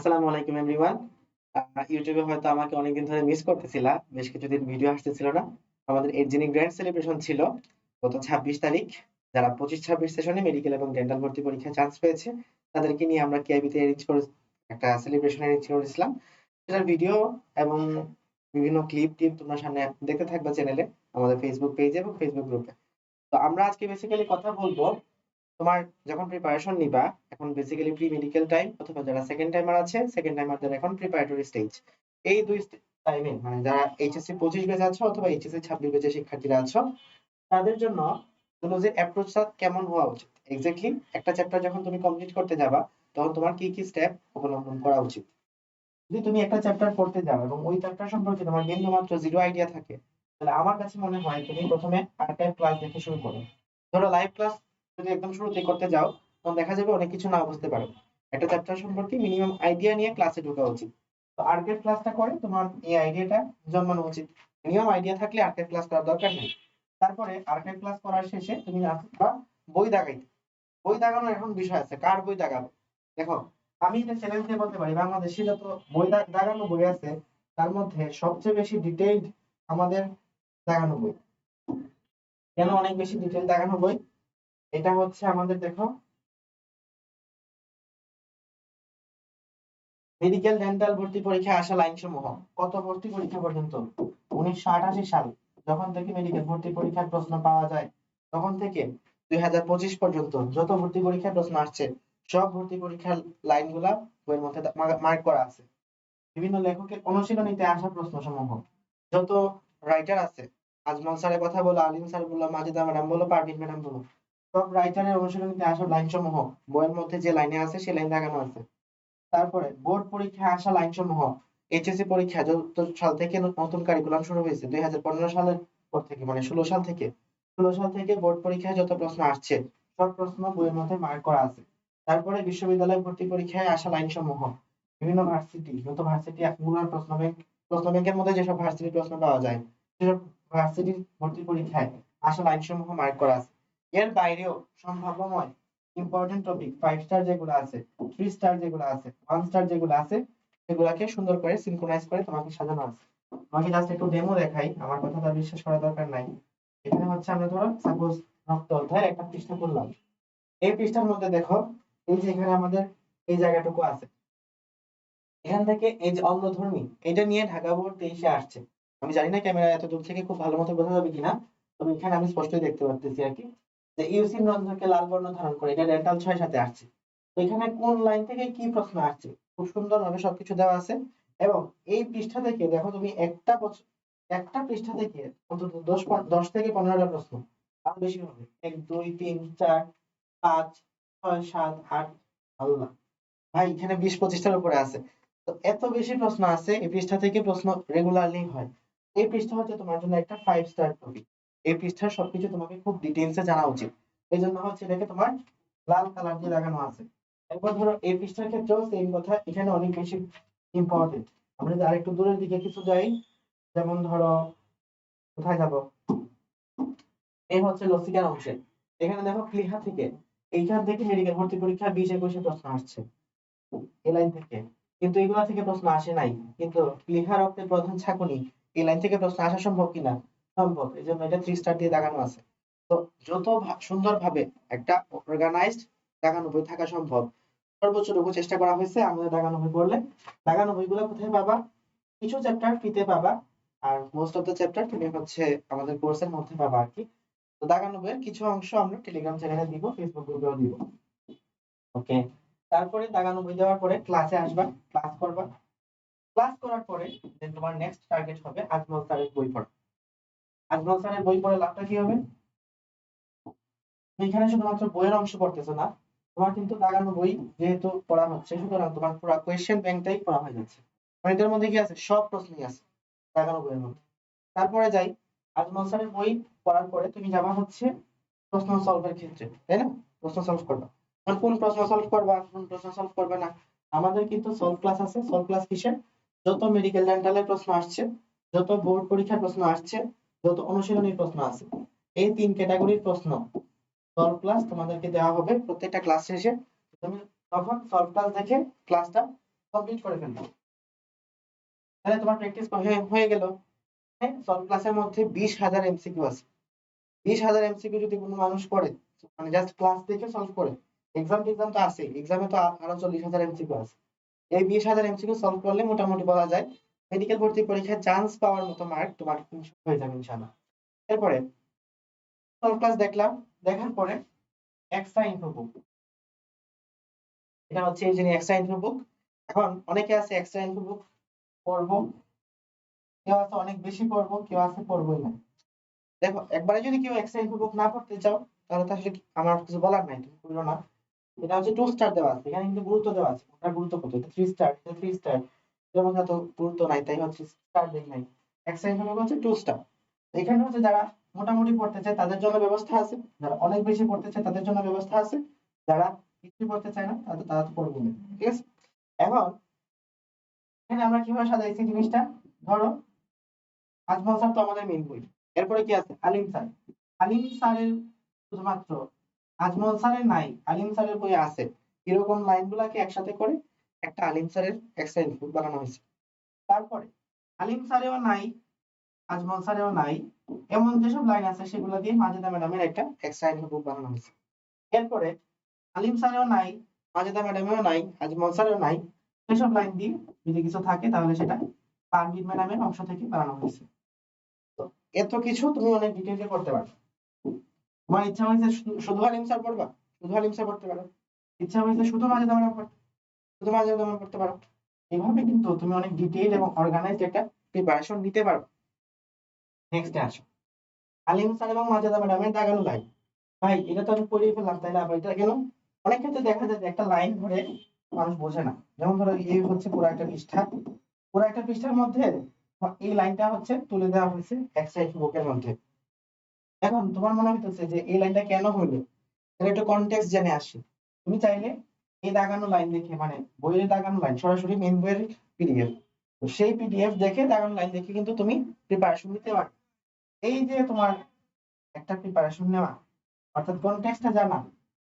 আসসালামু আলাইকুম এভরিওয়ান ইউটিউবে হয়তো আমাকে অনেকদিন ধরে মিস করতেছিলা, বেশ কিছুদিন ভিডিও আসতেছিল না। আমাদের এডজিনি গ্র্যান্ড সেলিব্রেশন ছিল গত ছাব্বিশ তারিখ। যারা পঁচিশ ছাব্বিশ সেশনে মেডিকেল এবং ডেন্টাল ভর্তি পরীক্ষায় চান্স পেয়েছে, তাদেরকে নিয়ে আমরা কেআইবিতে এরেঞ্জ করে একটা সেলিব্রেশন এরেঞ্জ করেছিলাম। সেটার ভিডিও এবং বিভিন্ন ক্লিপ টিপ তোমরা সামনে দেখতে থাকবে চ্যানেলে আমাদের ফেসবুক পেজে এবং ফেসবুক গ্রুপে তো আমরা আজকে বেসিক্যালি কথা বলব তোমার যখন প্রিপারেশন নিবা, এখন বেসিক্যালি প্রি মেডিকেল টাইম অথবা যারা সেকেন্ড টাইমার আছে সেকেন্ড টাইমারদের এখন প্রিপারেটরি স্টেজ এই দুই টাইমে মানে যারা এইচএসসি পঁচিশ বেজে আছো অথবা এইচএসসি ছাব্বিশ বেজে শিক্ষার্থীরা আছো, তাদের জন্য হলো যে অ্যাপ্রোচটা কেমন হওয়া উচিত? এক্স্যাক্টলি একটা চ্যাপ্টার যখন তুমি কমপ্লিট করতে যাবা, তখন তোমার কি কি স্টেপ অবলম্বন করা উচিত? যদি তুমি একটা চ্যাপ্টার পড়তে যাও এবং ওই চ্যাপ্টার সম্পর্কে তোমার মাত্র জিরো আইডিয়া থাকে, তাহলে আমার কাছে মনে হয় তুমি প্রথমে আর্কাইভ ক্লাস দেখে শুরু করো। ধরো লাইভ ক্লাস যদি একদম শুরুতেই করতে যাও, তখন দেখা যাবে অনেক কিছু না বুঝতে পারো। একটা চ্যাপ্টার সম্পর্কে মিনিমাম আইডিয়া নিয়ে ক্লাসে ঢোকা উচিত। তো আর্কেড ক্লাসটা করে তোমার এই আইডিয়াটা জন্মানো উচিত। মিনিমাম আইডিয়া থাকলে আর্কেড ক্লাস করার দরকার নেই। তারপরে আর্কেড ক্লাস করার শেষে তুমি আসবা বই দাগাইতে। বই দাগানোর এখন বিষয় আছে, কার বই দাগাবো? দেখো, আমি এটা চ্যালেঞ্জ দিয়ে বলতে পারি বাংলাদেশে যত বই দাগানো বই আছে, তার মধ্যে সবচেয়ে বেশি ডিটেইলড আমাদের দাগানো বই। কেন অনেক বেশি ডিটেইল দাগানো বই? এটা হচ্ছে আমাদের দেখো মেডিকেল ডেন্টাল ভর্তি পরীক্ষা আসা লাইন সমূহ। কত ভর্তি পরীক্ষা পর্যন্ত? উনিশশো আটাশি সাল। যখন থেকে মেডিকেল ভর্তি পরীক্ষার প্রশ্ন পাওয়া যায়, তখন থেকে দুই হাজার পঁচিশ পর্যন্ত যত ভর্তি পরীক্ষার প্রশ্ন আসছে, সব ভর্তি পরীক্ষার লাইন লাইনগুলা বইয়ের মধ্যে মার্ক করা আছে। বিভিন্ন লেখকের অনুশীলনীতে আসা প্রশ্ন সমূহ যত রাইটার আছে, আজমল স্যারের কথা বলো, আলিম স্যার বলো, মাজেদা ম্যাডাম বলো, পারভিন ম্যাডাম বলো সব রাইটারের অনুশীলনীতে আসা লাইন সমূহ, বইয়ের মধ্যে যে লাইনে আছে সেই লাইন লাগানো আছে। তারপরে বোর্ড পরীক্ষায় আসা লাইন সমূহ এইচএসসি পরীক্ষা যত সাল থেকে নতুন কারিকুলাম শুরু হয়েছে দুই হাজার পনেরো সালের পর থেকে মানে ষোলো সাল থেকে। ষোলো সাল থেকে বোর্ড পরীক্ষায় যত প্রশ্ন আসছে, সব প্রশ্ন বইয়ের মধ্যে মার্ক করা আছে। তারপরে বিশ্ববিদ্যালয় ভর্তি পরীক্ষায় আসা লাইন সমূহ, বিভিন্ন ভার্সিটি যত ভার্সিটি গুলোর প্রশ্ন ব্যাংক প্রশ্ন ব্যাংকের মধ্যে যেসব ভার্সিটির প্রশ্ন পাওয়া যায়, সেসব ভার্সিটির ভর্তি পরীক্ষায় আসা লাইন সমূহ মার্ক করা আছে। এর বাইরেও সম্ভাব্যময় ইম্পর্টেন্ট টপিক ফাইভ স্টার যেগুলো আছে থ্রি স্টার যেগুলো আছে ওয়ান স্টার যেগুলো আছে, সেগুলাকে সুন্দর করে সিনক্রোনাইজ করে তোমাকে সাজানো আছে। তোমাকে জাস্ট একটু ডেমো দেখাই, আমার কথা তার বিশ্বাস করার দরকার নাই। এখানে হচ্ছে আমরা ধরো সাপোজ রক্ত অধ্যায়ের একটা পৃষ্ঠা করলাম। এই পৃষ্ঠার মধ্যে দেখো, এই যে এখানে আমাদের এই জায়গাটুকু আছে। এখান থেকে এই যে অন্ধধর্মী এটা নিয়ে ঢাকা বোর্ড তেইশে আসছে। আমি জানি না ক্যামেরা এত দূর থেকে খুব ভালো মতো বোঝা যাবে কিনা, তবে এখানে আমি স্পষ্টই দেখতে পাচ্ছি আর কি। যে ইউসিন রন্ধ্রকে লাল বর্ণ ধারণ করে, এটা ডেন্টাল ছয় সাথে আসছে। তো এখানে কোন লাইন থেকে কি প্রশ্ন আসছে? খুব সুন্দরভাবে সবকিছু দেওয়া আছে। এবং এই পৃষ্ঠা থেকে দেখো তুমি একটা বছর একটা পৃষ্ঠা থেকে অন্তত দশ দশ থেকে পনেরোটা প্রশ্ন। আরও বেশি হবে। এক, দুই, তিন, চার, পাঁচ, ছয়, সাত, আট, আল্লাহ। ভাই, এখানে বিশ পঁচিশটার উপরে আছে। তো এত বেশি প্রশ্ন আছে, এই পৃষ্ঠা থেকে প্রশ্ন রেগুলারলি হয়। এই পৃষ্ঠা হচ্ছে তোমার জন্য একটা ফাইভ স্টার টপিক এই পৃষ্ঠার সবকিছু তোমাকে খুব ডিটেইলসে জানা উচিত। এই জন্য হচ্ছে এটাকে তোমার লাল কালার দিয়ে লাগানো আছে। এরপর ধরো এই পৃষ্ঠার ক্ষেত্রেও সেম কথা, এখানে অনেক বেশি ইম্পর্টেন্ট আমরা যদি আরেকটু দূরের দিকে কিছু যাই, যেমন ধরো, কোথায় যাব? এই হচ্ছে লসিকার অংশে। এখানে দেখো প্লিহা থেকে, এইখান থেকে মেডিকেল ভর্তি পরীক্ষা বিশ একুশে প্রশ্ন আসছে। এই লাইন থেকে। কিন্তু এগুলা থেকে প্রশ্ন আসে নাই। কিন্তু প্লিহা রক্তের প্রধান ছাকুনি এই লাইন থেকে প্রশ্ন আসা সম্ভব কিনা? সম্ভব। এই জন্য এটা থ্রি স্টার দিয়ে দাগানো আছে। তো যত সুন্দর ভাবে একটা অর্গানাইজড দাগানো বই থাকা সম্ভব, সর্বোচ্চটুকু চেষ্টা করা হয়েছে আমাদের দাগানো বই পড়লে। দাগানো বইগুলো কোথায় পাবা? কিছু চ্যাপ্টার ফ্রিতে পাবা। আর মোস্ট অফ দ্য চ্যাপ্টার তুমি হচ্ছে আমাদের কোর্সের মধ্যে পাবা আর কি তো দাগানো বইয়ের কিছু অংশ আমরা টেলিগ্রাম চ্যানেলে দিব ফেসবুক গ্রুপেও দিব। ওকে তারপরে দাগানো বই দেওয়ার পরে ক্লাসে আসবা ক্লাস করবা। ক্লাস করার পরে দেন তোমার নেক্সট টার্গেট হবে আজমল স্যারের বই পড়া। আজমল স্যারের বই পড়ে লাভটা কি হবে? এখানে শুধুমাত্র বইয়ের অংশ পড়তেছো না, তোমার কিন্তু লাগানো বই যেহেতু পড়া হচ্ছে, সুতরাং তোমার পুরো কোয়েশ্চেন ব্যাংকটাই পড়া হয়ে যাচ্ছে। মানে এটার মধ্যে কি আছে? সব প্রশ্নই আছে দাগানো বইয়ের মধ্যে। তারপরে যাই আজমল স্যারের বই পড়ার পরে তুমি যাবা হচ্ছে প্রশ্ন সলভের ক্ষেত্রে, তাই না? প্রশ্ন সলভ করবা। কোন প্রশ্ন সলভ করবা, কোন প্রশ্ন সলভ করবে না? আমাদের কিন্তু সলভ ক্লাস আছে। সলভ ক্লাস কিসের? যত মেডিকেল ডেন্টালের প্রশ্ন আসছে, যত বোর্ড পরীক্ষার প্রশ্ন আসছে যত অনুশীলনীর প্রশ্ন আছে, এই তিন ক্যাটাগরির প্রশ্ন সলভ ক্লাস তোমাদেরকে দেওয়া হবে প্রত্যেকটা ক্লাস শেষে। তুমি তখন সলভ ক্লাস দেখে ক্লাসটা কমপ্লিট করে ফেলব। তাহলে তোমার প্র্যাকটিস হয়ে গেল। হ্যাঁ সলভ ক্লাসের মধ্যে বিশ হাজার এমসিকিউ আছে। বিশ হাজার এমসিকিউ যদি কোনো মানুষ করে মানে জাস্ট ক্লাস দেখে সলভ করে এক্সাম টেক্সাম তো আছে এক্সামে তো আরও চল্লিশ হাজার এমসিকিউ আছে। এই বিশ হাজার এমসিকিউ সলভ করলে মোটামুটি বলা যায় মেডিকেল ভর্তি পরীক্ষায় চান্স পাওয়ার মতো মার্ক তোমার হয়ে যাবে ইনশাআল্লাহ। এরপরে সলভ ক্লাস দেখলাম, দেখার পরে এক্সট্রা ইনফো বুক এটা হচ্ছে এই যে এক্সট্রা ইনফো বুক এখন অনেকে আছে এক্সট্রা ইনফো বুক পড়ব, কেউ আছে অনেক বেশি পড়ব, কেউ আছে পড়বোই না। দেখো, একবারে যদি কেউ এক্সট্রা ইনফো বুক না পড়তে চাও, তাহলে তো আসলে আমার কিছু বলার নাই, তুমি পড়ো না। এটা হচ্ছে টু স্টার দেওয়া আছে, এখানে কিন্তু গুরুত্ব দেওয়া আছে কোনটা গুরুত্ব কত? এটা থ্রি স্টার এটা থ্রি স্টার মধ্যে এত গুরুত্ব নাই, তাই হচ্ছে স্টার দেই নাই ইনফো বুক হচ্ছে টু স্টার এখানে হচ্ছে যারা মোটামুটি পড়তে চায়, তাদের জন্য ব্যবস্থা আছে। যারা অনেক বেশি পড়তে চায়, তাদের জন্য ব্যবস্থা আছে। যারা কিছু পড়তে চায় না, তাদের, তারা তো পড়বে না, ঠিক আছে? এখন, এখানে আমরা কীভাবে সাজাইছি জিনিসটা? ধরো আজমল স্যার তো আমাদের মেইন বই। এরপরে কি আছে? আলিম স্যার। আলিম স্যারের শুধুমাত্র আজমল স্যারের নাই, আলিম স্যারের বই আছে। এরকম লাইন গুলাকে একসাথে করে একটা আলিম স্যারের এক্সট্রা ইনপুট বানানো হয়েছে। তারপরে, আলিম স্যারেও নাই, আজমল স্যারেও নাই, এমন যেসব লাইন আছে সেগুলো দিয়ে মাজেদা ম্যাডামের একটা এক্সট্রা ইনপুট বানানো হয়েছে। এরপরে, আলিম স্যারেও নাই, মাজেদা ম্যাডামেও নাই, আজমল স্যারেও নাই, সেসব লাইন দিয়ে যদি কিছু থাকে তাহলে সেটা পারভিন ম্যাডামের অংশ থেকে বানানো হয়েছে। এত কিছু তুমি অনেক ডিটেইলে করতে পারো। তোমার ইচ্ছা হয়েছে শুধু আলিম স্যার পড়বা? শুধু আলিম স্যার পড়তে পারো? ইচ্ছা হয়েছে শুধু মাজেদা ম্যাডাম পড়তে। শুধু মাজেদা ম্যাডাম পড়তে পারো। এইভাবে কিন্তু তুমি অনেক ডিটেইল এবং অর্গানাইজড একটা প্রিপারেশন নিতে পারো। নেক্সট আসো। আলিম স্যার এবং মাজেদা ম্যাডামের দাগানো লাইন ভাই, এটা তো আমি পড়িয়ে ফেললাম তাইলে আবার এটা কেন? অনেক ক্ষেত্রে দেখা যায় যে একটা লাইন ধরে মানুষ বোঝে না। যেমন ধরো এই হচ্ছে পুরো একটা পৃষ্ঠা। পুরো একটা পৃষ্ঠার মধ্যে এই লাইনটা হচ্ছে তুলে দেওয়া হয়েছে এক্সাইজ বুকের মধ্যে। এখন তোমার মনে হইতেছে যে এই লাইনটা কেন হইল তাহলে একটু কনটেক্সট জেনে আসি। তুমি চাইলে এই দাগানো লাইন দেখে মানে বইয়ের দাগানো লাইন সরাসরি মেন বইয়ের পিডিএফ তো সেই পিডিএফ দেখে, দাগানো লাইন দেখে কিন্তু তুমি প্রিপারেশন নিতে পারো এই যে তোমার একটা প্রিপারেশন নেওয়া, অর্থাৎ কনটেক্সটটা জানা,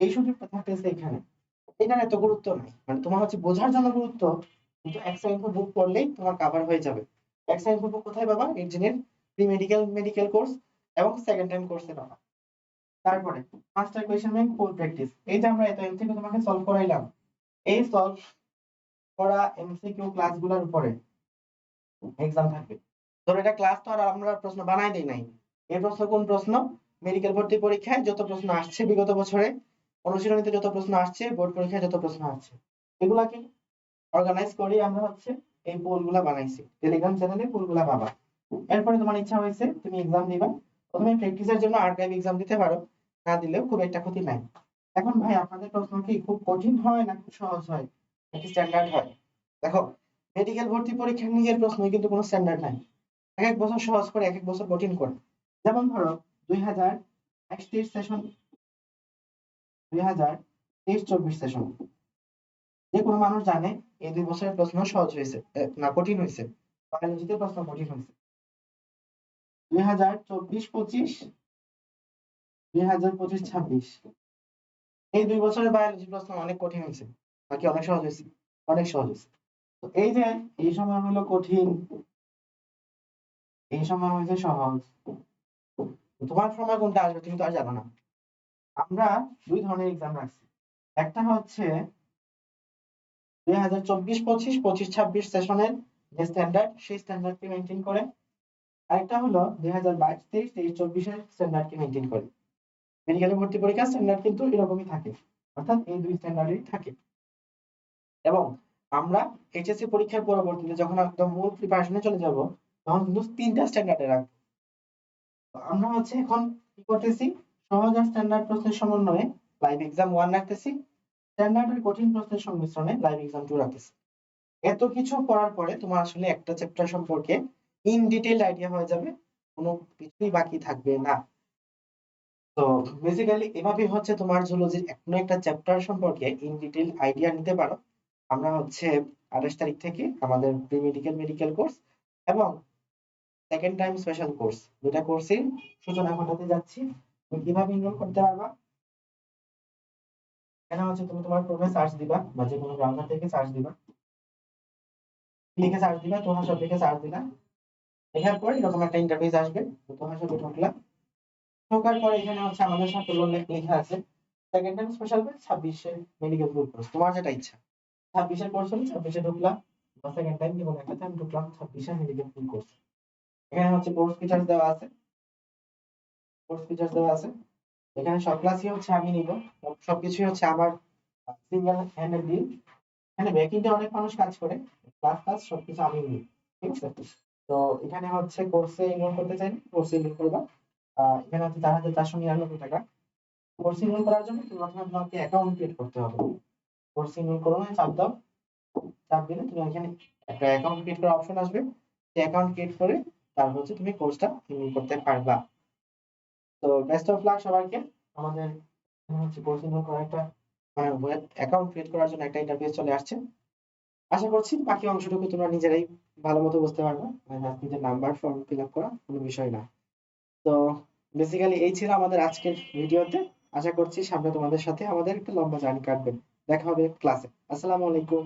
এই সুযোগটা থাকতেছে এখানে। এটার এত গুরুত্ব নাই। মানে তোমার হচ্ছে বোঝার জন্য গুরুত্ব, কিন্তু এক্সট্রা ইনফো বুক পড়লেই তোমার কভার হয়ে যাবে। এক্সট্রা ইনফো বুক কোথায় পাবা engineer pre medical medical course এবং সেকেন্ড টাইম কোর্সে পাবা তারপরে master question bank full practice এই যে আমরা এত এমসিকিউ তোমাকে সলভ করাইলাম, এই সলভ করা এমসিকিউ ক্লাসগুলোর উপরে এক্সাম থাকবে। ধরো এটা ক্লাস তো আর আমরা প্রশ্ন বানাই দেই নাই। এই প্রশ্ন কোন প্রশ্ন? মেডিকেল ভর্তি পরীক্ষায় যত প্রশ্ন আসছে বিগত বছরে, অনুশীলনীতে যত প্রশ্ন আসছে বোর্ড পরীক্ষায় যত প্রশ্ন আসছে, এগুলাকে অর্গানাইজ করে আমরা হচ্ছে এই পোলগুলা বানাইছি। টেলিগ্রাম চ্যানেলে পোলগুলা পাবা এরপরে তোমার ইচ্ছা হয়েছে তুমি এক্সাম দিবা। প্রথমে প্র্যাকটিসের জন্য আর্কাইভ এক্সাম দিতে পারো। না দিলেও খুব একটা ক্ষতি নাই। এখন ভাই, আপনাদের প্রশ্ন কি, খুব কঠিন হয় না খুব সহজ হয়? নাকি স্ট্যান্ডার্ড হয়? দেখো মেডিকেল ভর্তি পরীক্ষার নিজের প্রশ্ন কিন্তু কোনো স্ট্যান্ডার্ড নাই। এক এক বছর সহজ করে, এক এক বছর কঠিন করে। যেমন ধরো দুই হাজার তেইশ সেশন দুই হাজার তেইশ চব্বিশ সেশন যে কোনো মানুষ জানে, এই দুই বছরের প্রশ্ন সহজ হয়েছে না কঠিন হয়েছে। বায়োলজিতে প্রশ্ন কঠিন হয়েছে। দুই হাজার চব্বিশ পঁচিশ, দুই হাজার পঁচিশ ছাব্বিশ। এই দুই বছরের বায়োলজি প্রশ্ন অনেক কঠিন হয়েছে নাকি অনেক সহজ হয়েছে, অনেক সহজ হয়েছে। তো এই যে, এই সময় হলো কঠিন, এই সময় হয়েছে সহজ। তোমার সময় কোনটা আসবে তুমি তো আর জানো না। আমরা দুই ধরনের এক্সাম রাখছি। একটা হচ্ছে দুই হাজার চব্বিশ পঁচিশ পঁচিশ ছাব্বিশ সেশনের যে স্ট্যান্ডার্ড সেই স্ট্যান্ডার্ডকে মেনটেন করে আরেকটা হলো দুই হাজার বাইশ, তেইশ করে। মেডিকেলে ভর্তি পরীক্ষার স্ট্যান্ডার্ড কিন্তু এরকমই থাকে। অর্থাৎ এই দুই স্ট্যান্ডার্ডই থাকে। এবং আমরা এইচএসসি পরীক্ষার পরবর্তীতে যখন একদম মূল প্রিপারেশনে চলে যাব, তখন কিন্তু তিনটা স্ট্যান্ডার্ডে রাখব। আমরা হচ্ছে এখন কি করতেছি? সহজ আর স্ট্যান্ডার্ড প্রশ্নের সমন্বয়ে লাইভ এক্সাম ওয়ান রাখতেছি। স্ট্যান্ডার্ড আর কঠিন প্রশ্নের সংমিশ্রণে লাইভ এক্সাম টু রাখতেছি। এত কিছু পড়ার পরে তোমার আসলে একটা চ্যাপ্টার সম্পর্কে ইন ডিটেইল আইডিয়া হয়ে যাবে, কোনো কিছুই বাকি থাকবে না। তো বেসিক্যালি এভাবে হচ্ছে তোমার জুলজির কোনো একটা চ্যাপ্টার সম্পর্কে ইন ডিটেইল আইডিয়া নিতে পারো। আমরা হচ্ছে আঠাশ তারিখ থেকে আমাদের প্রি মেডিকেল মেডিকেল কোর্স এবং সেকেন্ড টাইম স্পেশাল কোর্স দুটা কোর্সের সূচনা ঘটাতে যাচ্ছি। তুমি কীভাবে এনরোল করতে পারবা? এখানে হচ্ছে তুমি তোমার ক্রোমে সার্চ দিবা বা যে কোনো ব্রাউজার থেকে সার্চ দিবা। লিখে সার্চ দিবা তোহা সব লিখে সার্চ দিলা। লেখার পর এরকম একটা ইন্টারফেস আসবে। তো তোহা সবে ঢুকলাম ঢোকার পর এখানে হচ্ছে আমাদের সাথে লোন লেখা আছে। সেকেন্ড টাইম স্পেশাল ব্যাচ ছাব্বিশে মেডিকেল গ্রুপ কোর্স তোমার যেটা ইচ্ছা। ছাব্বিশের কোর্স হলে ছাব্বিশে ঢুকলাম। বা সেকেন্ড টাইম যেকোনো একটা টাইম ঢুকলাম, ছাব্বিশে মেডিকেল ফুল কোর্স এখানে হচ্ছে কোর্স ফিচার্স দেওয়া আছে। কোর্স ফিচার্স দেওয়া আছে। এখানে সব ক্লাসই হচ্ছে আমি নিব। সব- সবকিছুই হচ্ছে আমার সিঙ্গেল হ্যান্ডেল ডিল এখানে ব্যাকিংটা অনেক মানুষ কাজ করে। ক্লাস ক্লাস সবকিছু আমি নিই ঠিক আছে? তো এখানে হচ্ছে কোর্সে এনরোল করতে চাইলে কোর্সে এনরোল করবা। এখানে হচ্ছে চার হাজার চারশো নিরানব্বই টাকা। কোর্স এনরোল করার জন্য প্রথমে তোমাকে অ্যাকাউন্ট ক্রিয়েট করতে হবে। কোর্স এনরোল করো না চাপ দাও। চাপ দিলে তুমি এখানে একটা অ্যাকাউন্ট ক্রিয়েট করার অপশন আসবে। সেই অ্যাকাউন্ট ক্রিয়েট করে তারপর হচ্ছে তুমি কোর্সটা এনরোল করতে পারবা। তো বেস্ট অফ লাক সবাইকে। আমাদের হচ্ছে কোর্স এনরোল করার একটা মানে অ্যাকাউন্ট ক্রিয়েট করার জন্য একটা ইন্টারফেস চলে আসছে। আশা করছি বাকি অংশটুকু তোমরা নিজেরাই ভালো মতো বুঝতে পারবে। নিজের নাম্বার ফর্ম ফিল আপ করা কোনো বিষয় না। তো বেসিক্যালি এই ছিল আমাদের আজকের ভিডিওতে। আশা করছি সামনে তোমাদের সাথে আমাদের একটা লম্বা জার্নি কাটবে। দেখা হবে ক্লাসে আসসালামু আলাইকুম।